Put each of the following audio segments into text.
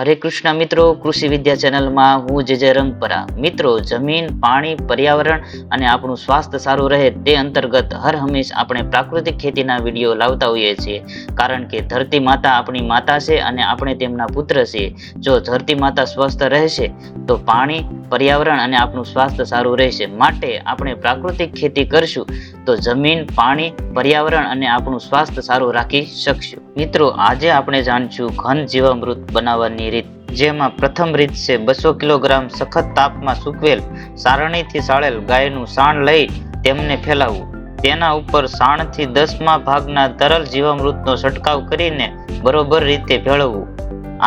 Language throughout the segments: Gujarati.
હરે કૃષ્ણ મિત્રો, કૃષિ વિદ્યા ચેનલમાં હું જે જે રંગપરા. મિત્રો, જમીન, પાણી, પર્યાવરણ અને આપણું સ્વાસ્થ્ય સારું રહે તે અંતર્ગત હર હંમેશ આપણે પ્રાકૃતિક ખેતીના વીડિયો લાવતા હોઈએ છીએ. કારણ કે ધરતી માતા આપણી માતા છે અને આપણે તેમના પુત્ર છીએ. જો ધરતી માતા સ્વસ્થ રહેશે, તો પાણી, પર્યાવરણ અને આપણું સ્વાસ્થ્ય સારું રહેશે. માટે આપણે પ્રાકૃતિક ખેતી કરશું, તો જમીન, પાણી, પર્યાવરણ અને આપણું સ્વાસ્થ્ય સારું રાખી શકશું. મિત્રો, આજે આપણે જાણીશું ઘન જીવામૃત બનાવવાની રીત, જેમાં પ્રથમ રીત છે બસો કિલોગ્રામ સખત તાપમાં સૂકવેલ સારણીથી સાળેલ ગાયનું સાણ લઈ તેમને ફેલાવવું. તેના ઉપર સાણથી દસમા ભાગના તરલ જીવામૃતનો છંટકાવ કરીને બરોબર રીતે ભેળવવું.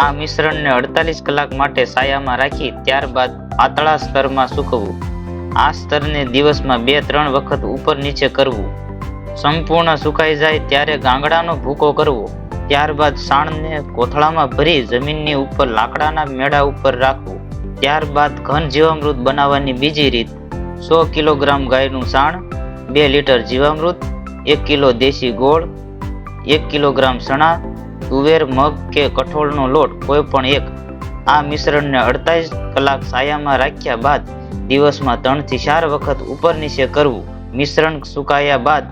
આ મિશ્રણને અડતાલીસ કલાક માટે સાયામાં રાખી ત્યારબાદ પાતળા સ્તરમાં સૂકવવું. આ સ્તરને દિવસમાં બે ત્રણ વખત ઉપર નીચે કરવું. સંપૂર્ણ સુકાઈ જાય ત્યારે ગાંગડાનો ભૂકો કરવો. ત્યારબાદ સાણને કોથળામાં ભરી જમીનની ઉપર લાકડાના મેળા ઉપર રાખવું. ત્યારબાદ ઘન જીવામૃત બનાવવાની બીજી રીત, સો કિલોગ્રામ ગાયનું સાણ, બે લીટર જીવામૃત, એક કિલો દેશી ગોળ, એક કિલોગ્રામ ચણા, તુવેર, મગ કે કઠોળનો લોટ, કોઈ પણ એક. આ મિશ્રણને અડતાલીસ કલાક સાયામાં રાખ્યા બાદ દિવસમાં ત્રણથી ચાર વખત ઉપર નીચે કરવું. મિશ્રણ સુકાયા બાદ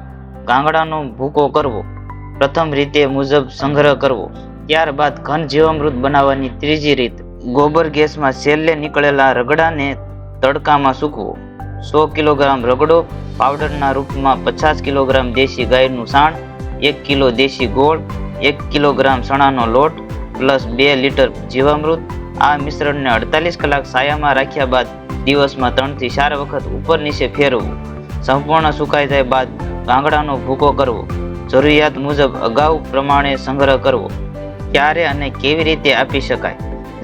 ગાંગડાનો ભૂકો કરવો. પ્રથમ રીતે મુજબ સંગ્રહ કરવો. ત્યારબાદ ઘન જીવામૃત બનાવવાની ત્રીજી રીત, ગોબર ગેસમાં છેલ્લે નીકળેલા રગડાને તડકામાં સૂકવો. સો કિલોગ્રામ રગડો પાવડરના રૂપમાં પચાસ કિલોગ્રામ દેશી ગાયનું સાણ, એક કિલો દેશી ગોળ, એક કિલોગ્રામ ચણાનો લોટ, પ્લસ બે લીટર જીવામૃત. આ મિશ્રણને અડતાલીસ કલાક સાયામાં રાખ્યા બાદ દિવસમાં ત્રણથી ચાર વખત ઉપર નીચે ફેરવવું સંપૂર્ણ સુકાઈ જાય બાદ ગાંગડાનો ભૂકો કરવો. જરૂરિયાત મુજબ અગાઉ પ્રમાણે સંગ્રહ કરવો. ક્યારે અને કેવી રીતે આપી શકાય?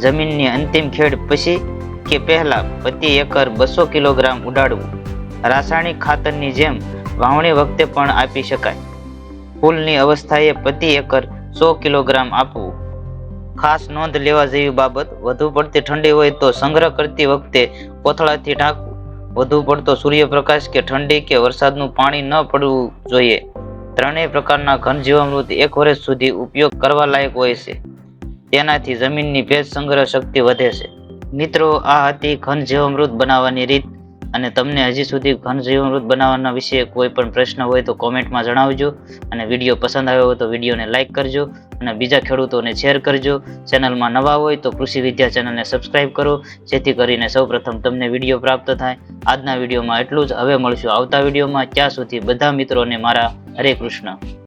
જમીનની અંતિમ ખેડ પછી કે પહેલા પ્રતિ એકર બસો કિલોગ્રામ ઉડાડવું. રાસાયણિક ખાતરની જેમ વાવણી વખતે પણ આપી શકાય. ફૂલની અવસ્થાએ પ્રતિ એકર સો કિલોગ્રામ આપવું. ખાસ નોંધ લેવા જેવી બાબત, વધુ પડતી ઠંડી હોય તો સંગ્રહ કરતી વખતે કોથળાથી ઢાંકવું. વધુ પડતો સૂર્યપ્રકાશ કે ઠંડી કે વરસાદનું પાણી ન પડવું જોઈએ. ત્રણેય પ્રકારના ઘન જીવામૃત એક વર્ષ સુધી ઉપયોગ કરવા લાયક હોય છે. તેનાથી જમીનની ભેજ સંગ્રહ શક્તિ વધે છે. મિત્રો, આ હતી ઘન જીવામૃત બનાવવાની રીત. અને તમને હજી સુધી ઘન જીવામૃત બનાવવાના વિશે કોઈ પણ પ્રશ્ન હોય તો કોમેન્ટમાં જણાવજો અને વીડિયો પસંદ આવ્યો હોય તો વિડીયોને લાઇક કરજો અને બીજા ખેડૂતોને શેર કરજો. ચેનલમાં નવા હોય તો કૃષિ વિદ્યા ચેનલને સબસ્ક્રાઇબ કરો, જેથી કરીને સૌપ્રથમ તમને વીડિયો પ્રાપ્ત થાય. આજના વિડીયોમાં એટલું જ. હવે મળશું આવતા વિડીયોમાં. ત્યાં સુધી બધા મિત્રોને મારા હરે કૃષ્ણ.